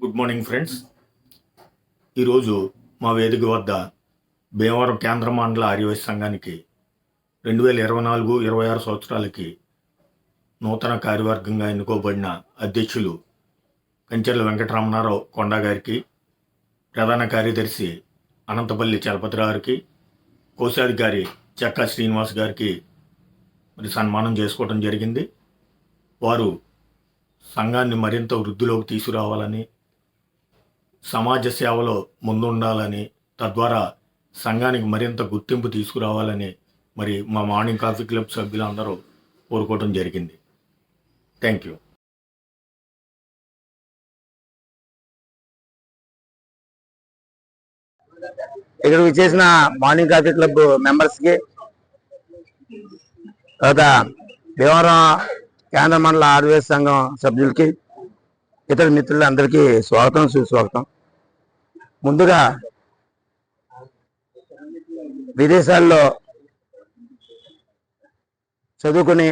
Good morning friends. ఈరోజు మా వేదిక వద్ద భీమవరం కేంద్ర మండల ఆర్యవైశ్య సంఘానికి రెండు వేల ఇరవై నాలుగు ఇరవై ఆరు సంవత్సరాలకి నూతన కార్యవర్గంగా ఎన్నుకోబడిన అధ్యక్షులు కంచెర్ల వెంకటరమణారావు కొండ గారికి ప్రధాన కార్యదర్శి అనంతపల్లి చలపతి కోశాధికారి చెక్కా శ్రీనివాస్ గారికి మరి సన్మానం చేసుకోవడం జరిగింది. వారు సంఘాన్ని మరింత వృద్ధిలోకి తీసుకురావాలని సమాజ సేవలో ముందుండాలని తద్వారా సంఘానికి మరింత గుర్తింపు తీసుకురావాలని మరి మా మార్నింగ్ కాఫీ క్లబ్ సభ్యులందరూ కోరుకోవడం జరిగింది. Thank you. ఇక్కడ చేసిన మార్నింగ్ కాఫీ క్లబ్ మెంబర్స్కి తర్వాత భీమవరం కేంద్ర మండల ఆదివాసీ సంఘం సభ్యులకి ఇతర మిత్రులందరికీ స్వాగతం సుస్వాగతం. ముందుగా విదేశాల్లో చదువుకుని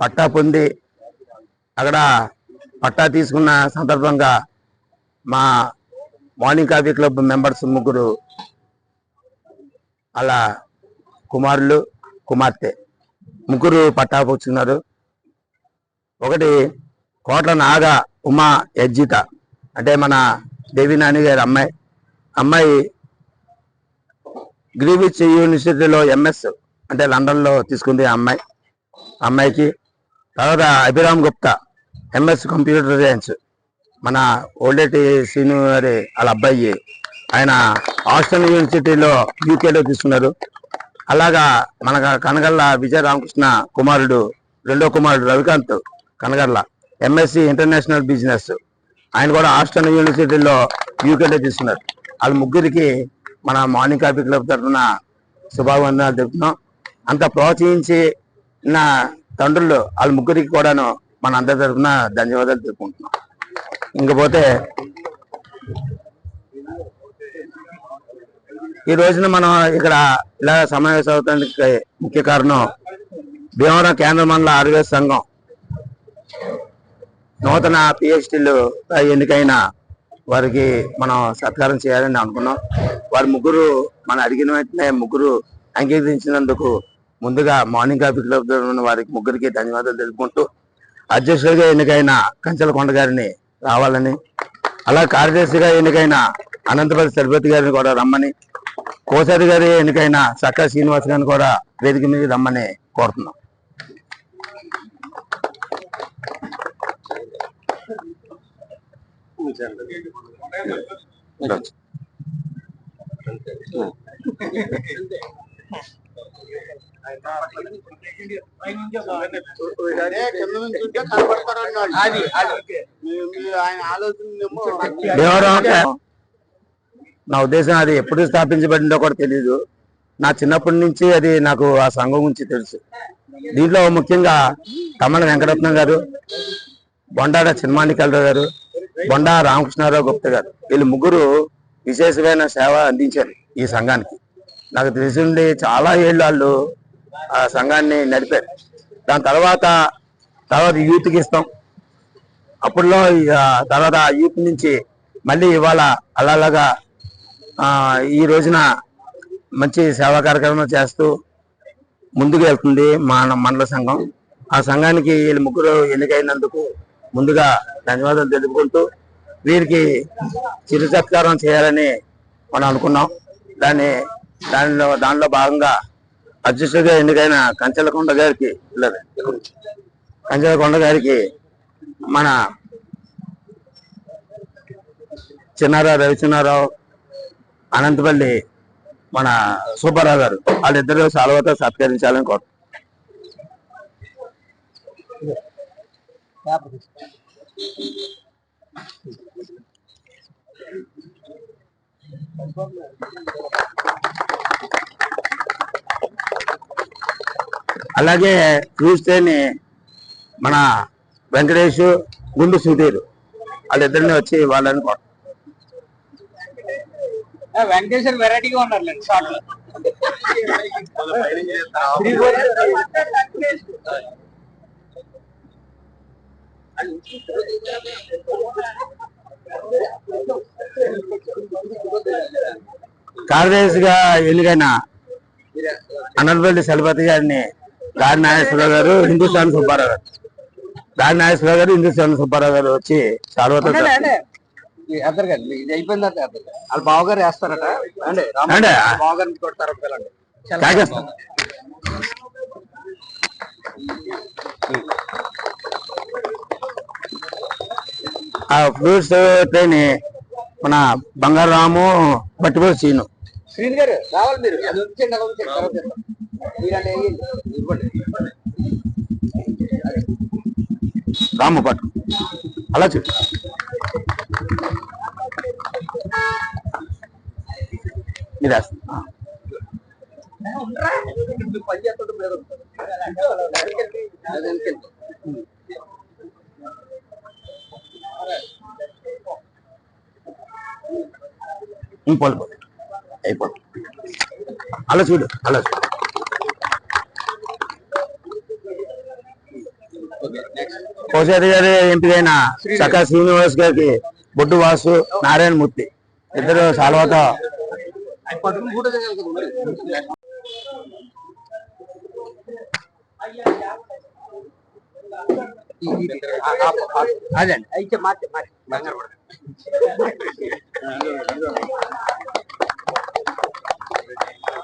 పట్టా పొంది అక్కడ పట్టా తీసుకున్న సందర్భంగా మా మార్నింగ్ కాఫీ క్లబ్ మెంబర్స్ ముగ్గురు అలా కుమారులు కుమార్తె ముగ్గురు పట్టా ఒకటి కోట్ల నాగ ఉమా యజ్జిత అంటే మన దేవి నాని గారి అమ్మాయి. అమ్మాయి గ్రీవిచ్ యూనివర్సిటీలో ఎంఎస్ అంటే లండన్లో తీసుకుంది ఆ అమ్మాయి. అమ్మాయికి తర్వాత Abhiram Gupta MS computer science. మన ఓల్డేటి సీనియర్ వాళ్ళ అబ్బాయి ఆయన ఆస్టన్ యూనివర్సిటీలో యూకేలో తీసుకున్నారు. అలాగా మన కనగల్ల విజయ రామకృష్ణ కుమారుడు రెండో కుమారుడు Ravikanth Kanagalla MSc international business ఆయన కూడా ఆస్టన్ యూనివర్సిటీలో యూకేలో తీసుకున్నారు. వాళ్ళ ముగ్గురికి మన మార్నింగ్ కాఫీ క్లబ్ తరఫున శుభాభివందనాలు చెప్తున్నాం అంత ప్రోత్సహించి నా తండ్రులు వాళ్ళ ముగ్గురికి కూడాను మన అందరి తరఫున ధన్యవాదాలు తెలుపుకుంటున్నాం. ఇంకపోతే ఈ రోజున మనం ఇక్కడ ఇలా సమావేశం అవుతానికి ముఖ్య కారణం భీమవరం కేంద్ర మండల ఆరోగ్య సంఘం. నూతన పిహెచ్డీలు ఎన్నికైన వారికి మనం సత్కారం చేయాలని అనుకున్నాం. వారి ముగ్గురు మనం అడిగిన వెంటనే ముగ్గురు అంగీకరించినందుకు ముందుగా మార్నింగ్ కాఫీ క్లబ్ వారికి ముగ్గురికి ధన్యవాదాలు తెలుపుకుంటూ అధ్యక్షుడిగా ఎన్నికైన కంచెల కొండ గారిని రావాలని. అలా కార్యదర్శిగా ఎన్నికైన అనంతపల్లి సరిపతి గారిని కూడా రమ్మని కోసారి గారి ఎన్నికైన చక్కా శ్రీనివాస్ గారిని కూడా వేదిక మీద రమ్మని కోరుతున్నాం. భీమవరం నా ఉద్దేశం అది ఎప్పుడు స్థాపించబడిందో కూడా తెలియదు నా చిన్నప్పటి నుంచి అది నాకు ఆ సంఘం గురించి తెలుసు. దీంట్లో ముఖ్యంగా తమ్మల వెంకటరత్నం గారు బొండాడ చిన్మాణికలరావు గారు బొండా రామకృష్ణారావు గుప్త గారు. వీళ్ళు ముగ్గురు విశేషమైన సేవ అందించారు ఈ సంఘానికి. నాకు తెలిసి ఉండి చాలా ఏళ్ళు వాళ్ళు ఆ సంఘాన్ని నడిపారు. దాని తర్వాత తర్వాత యూత్కి ఇస్తాం. అప్పుడులో తర్వాత యూత్ నుంచి మళ్ళీ ఇవాళ అలాగా ఈ రోజున మంచి సేవా కార్యక్రమం చేస్తూ ముందుకు వెళ్తుంది మన మండల సంఘం. ఆ సంఘానికి వీళ్ళు ముగ్గురు ఎన్నికైనందుకు ముందుగా ధన్యవాదాలు తెలుపుకుంటూ వీరికి చిరు సత్కారం చేయాలని మనం అనుకున్నాం. దాన్ని దానిలో దానిలో భాగంగా అధ్యక్షుడిగా ఎన్నికైన కంచెలకొండ గారికి కంచెలకొండ గారికి మన చిన్నారావు రవిచిన్నారావు అనంతపల్లి మన సుబ్బారావు గారు వాళ్ళిద్దరూ సాల్వతో సత్కరించాలని కోరు. అలాగే చూస్తేనే మన వెంకటేష్ గుండు సుధీర్ వాళ్ళిద్దరిని వచ్చి వాళ్ళని వెంకటేశ్వర వెరైటీగా ఉన్నారు షార్ట్లో కార్యదర్శిగా ఎన్నికైన అనల్పల్లి చలపతి గారిని దాడి నాగేశ్వరరావు గారు హిందుస్థాన్ సుబ్బారావు గారు. దాడి నాగేశ్వరరావు గారు హిందుస్థాన్ సుబ్బారావు గారు వచ్చి చాలవతో అద్దరు గారు ఇది తర్వాత అద్దరు వాళ్ళు బావగారు వేస్తారట. అంటే బావగారిని కొడతారు ఆ ఫ్రూట్స్ ట్రైన్ మన బంగారు రాము బట్టిపోయి సీను. శ్రీని గారు రావాలి మీరు. అది ఉంచండి అలా ఉంచండి తర్వాత ఇస్తాం. ఇవ్వండి. రాము పట్టు అలా చూడు ఇది ఇంకోళ్ళు అలా చూడు అలా చూడు. కోశాది గారి ఎంపికైన చక్కా శ్రీనివాస్ గారికి బొడ్డు వాసు నారాయణ మూర్తి. ఇద్దరు సాల్వాతో. అదండి అయితే మార్చి మార్చి బంగారు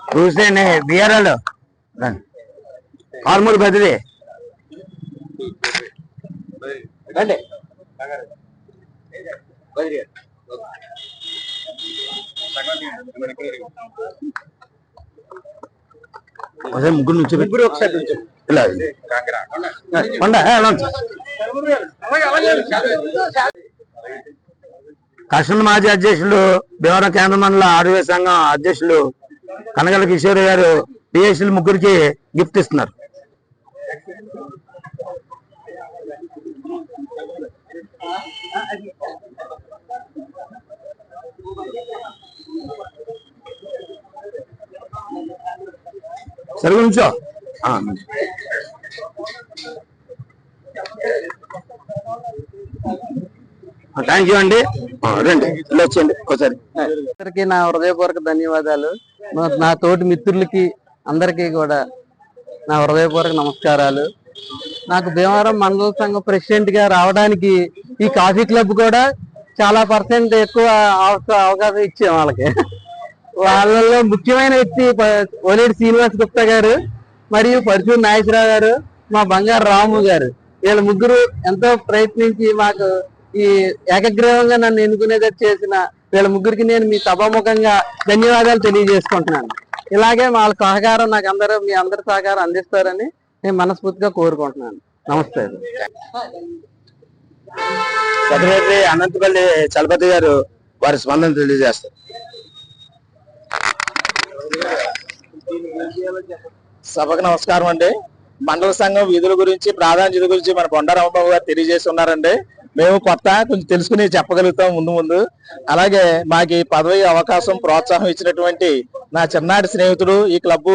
పడదు. చూసేయండి బిఆర్ఎల్. ఆర్మూర్ బదిలీ రండి. వదిలి ఒకసారి ముగ్గురు నుంచి ముగ్గురు ఒకసారి నుంచో. ఇలా. కొండ మాజీ అధ్యక్షులు భీమవరం కేంద్ర మండల ఆర్వే సంఘం అధ్యక్షులు కనగల కిషోర్ గారు పిఎస్సీలు ముగ్గురికి గిఫ్ట్ ఇస్తున్నారు. సరే నుంచో. థ్యాంక్ యూ అండి. రండి వచ్చేయండి ఒకసారి. అందరికీ నా హృదయపూర్వక ధన్యవాదాలు. నా తోటి మిత్రులకి అందరికీ కూడా నా హృదయపూర్వక నమస్కారాలు. నాకు భీమవరం మండల సంఘం ప్రెసిడెంట్గా రావడానికి ఈ కాఫీ క్లబ్ కూడా చాలా పర్సెంట్ ఎక్కువ అవకా- అవకాశం ఇచ్చాం వాళ్ళకి. వాళ్ళలో ముఖ్యమైన వ్యక్తి ఓలేడు శ్రీనివాస్ గుప్తా గారు మరియు పరచూరు నాగేశ్వరరావు గారు మా బంగారు రాము గారు. వీళ్ళ ముగ్గురు ఎంతో ప్రయత్నించి మాకు ఈ ఏకగ్రీవంగా నన్ను ఎన్నుకునేది చేసిన వీళ్ళ ముగ్గురికి నేను మీ సభాముఖంగా ధన్యవాదాలు తెలియజేసుకుంటున్నాను. ఇలాగే వాళ్ళ సహకారం నాకు అందరూ మీ అందరి సహకారం అందిస్తారని నేను మనస్ఫూర్తిగా కోరుకుంటున్నాను. నమస్తే. సెక్రటరీ అనంతపల్లి చలపతి గారు వారి స్పందన తెలియజేస్తారు. సభకు నమస్కారం అండి. మండల సంఘం విధుల గురించి ప్రాధాన్యత గురించి మన కొండారామబాబు గారు తెలియజేసి ఉన్నారండి. మేము కొత్త కొంచెం తెలుసుకుని చెప్పగలుగుతాం ముందు ముందు. అలాగే మాకు ఈ పదవి అవకాశం ప్రోత్సాహం ఇచ్చినటువంటి నా చిన్నాటి స్నేహితుడు ఈ క్లబ్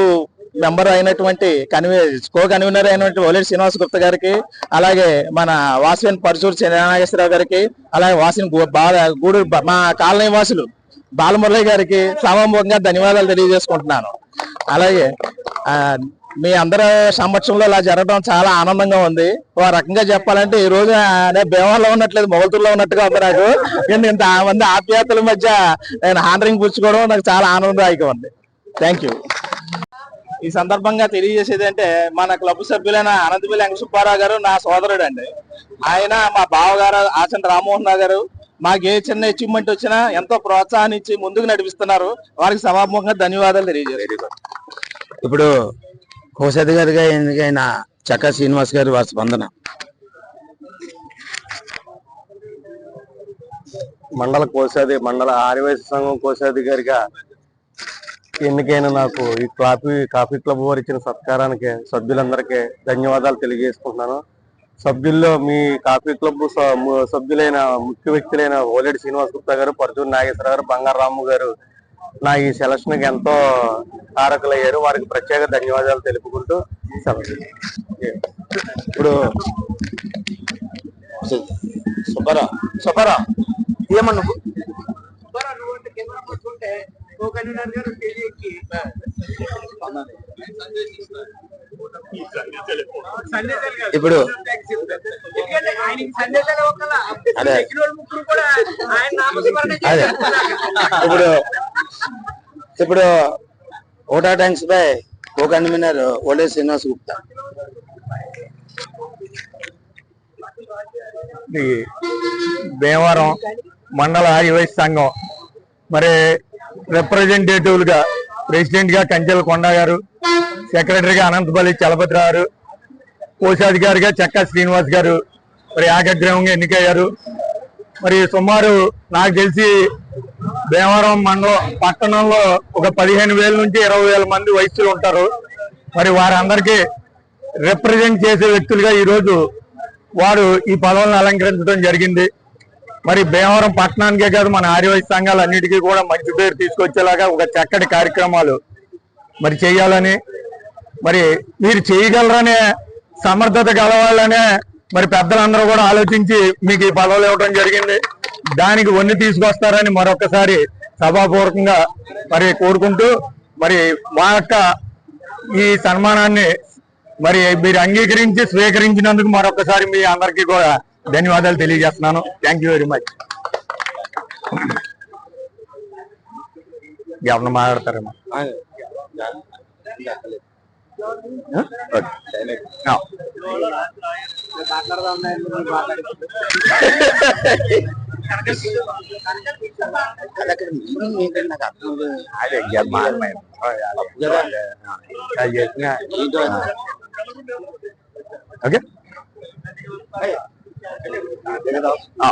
మెంబర్ అయినటువంటి కన్వీ కో కన్వీనర్ అయినటువంటి ఓలేటి శ్రీనివాస్ గుప్త గారికి అలాగే మన వాసవిన్ పరచూరు నాగేశ్వరరావు గారికి అలాగే వాసిన్ గూడూరు మా కాలనీ వాసులు బాలమురళి గారికి సభాముఖంగా ధన్యవాదాలు తెలియజేసుకుంటున్నాను. అలాగే ఆ, మీ అందరి సమక్షంలో ఇలా జరగడం చాలా ఆనందంగా ఉంది. ఓ రకంగా చెప్పాలంటే ఈ రోజు నేను భీమంలో ఉన్నట్లేదు మొగల్తూరులో ఉన్నట్టుగా ఉంది నాకు. ఇంత మంది ఆప్యాయతల మధ్య నేను హాండరింగ్ పుచ్చుకోవడం నాకు చాలా ఆనందదాయకం ఉంది థ్యాంక్ యూ ఈ సందర్భంగా తెలియజేసేది అంటే మన క్లబ్ సభ్యులైన అనంతపల్లి వెంకట సుబ్బారావు గారు నా సోదరుడు అండి ఆయన మా బావగారు ఆచంట రామ్మోహన్ రావు గారు మాకు ఏ చిన్న అచీవ్మెంట్ వచ్చినా ఎంతో ప్రోత్సాహాన్ని ఇచ్చి ముందుకు నడిపిస్తున్నారు. వారికి సభాముఖంగా ధన్యవాదాలు తెలియజేస్తారు ఇప్పుడు కోశాది గారిగా ఎన్నికైన చక్కా శ్రీనివాస్ గారి వారి స్పందన. మండల కోశాధి మండల ఆర్యవైశ్య సంఘం కోశాధికారిగా ఎన్నికైన నాకు ఈ కాఫీ కాఫీ క్లబ్ వారు ఇచ్చిన సత్కారానికి సభ్యులందరికీ ధన్యవాదాలు తెలియజేసుకుంటున్నాను. సభ్యుల్లో మీ కాఫీ క్లబ్ స- ము- సభ్యులైన ముఖ్య వ్యక్తులైన ఓలేడి శ్రీనివాస్ గుప్తా గారు పరచూరు నాగేశ్వర గారు బంగారాము గారు నా ఈ సెలక్షన్కి ఎంతో కారకులయ్యారు వారికి ప్రత్యేక ధన్యవాదాలు తెలుపుకుంటూ సెలవు ఇప్పుడు సుబ్బారా. సుబ్బారా ఏమన్నా నువ్వు? ఇప్పుడు అదే. ఇప్పుడు ఇప్పుడు vote of thanks by co convener ఓలే శ్రీనివాస్ గుప్తా. భీమవరం మండల ఆర్యవైశ్య సంఘం మరి రిప్రజెంటేటివ్ ప్రెసిడెంట్గా ప్రెసిడెంట్గా కంచెల కొండ గారు సెక్రటరీగా అనంతపల్లి చలపతి కోశాధికారిగా చెక్క శ్రీనివాస్ గారు మరి ఏకగ్రహంగా ఎన్నికయ్యారు. మరి సుమారు నాకు తెలిసి భీమవరం మండలం పట్టణంలో ఒక పదిహేను వేల నుంచి ఇరవై వేల మంది వయస్సులు ఉంటారు. మరి వారందరికీ రిప్రజెంట్ చేసే వ్యక్తులుగా ఈరోజు వారు ఈ పదవులను అలంకరించడం జరిగింది. మరి భీమవరం పట్టణానికే కాదు మన ఆర్యవైశ్య సంఘాలు అన్నిటికీ కూడా మంచి పేరు తీసుకొచ్చేలాగా ఒక చక్కటి కార్యక్రమాలు మరి చేయాలని మరి మీరు చేయగలరనే సమర్థత గలవాళ్ళనే మరి పెద్దలందరూ కూడా ఆలోచించి మీకు ఈ పదవులు ఇవ్వడం జరిగింది దానికి వన్ని తీసుకొస్తారని మరొకసారి సభాపూర్వకంగా మరి కోరుకుంటూ మరి మా యొక్క ఈ సన్మానాన్ని మరి మీరు అంగీకరించి స్వీకరించినందుకు మరొకసారి మీ అందరికీ కూడా ధన్యవాదాలు తెలియజేస్తున్నాను థ్యాంక్ యూ వెరీ మచ్ ఎవరిని మాట్లాడతారమ్మా ఆ? అదే ఇక మా- మా- అది చేసిన ఓకే ఆ.